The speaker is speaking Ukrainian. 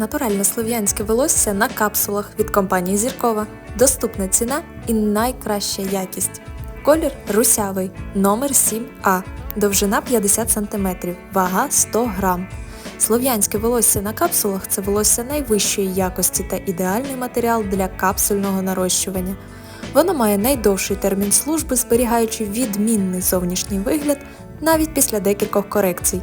Натуральне слов'янське волосся на капсулах від компанії Зіркова. Доступна ціна і найкраща якість. Колір русявий, номер 7А, довжина 50 см, вага 100 г. Слов'янське волосся на капсулах це волосся найвищої якості та ідеальний матеріал для капсульного нарощування. Воно має найдовший термін служби, зберігаючи відмінний зовнішній вигляд навіть після декількох корекцій.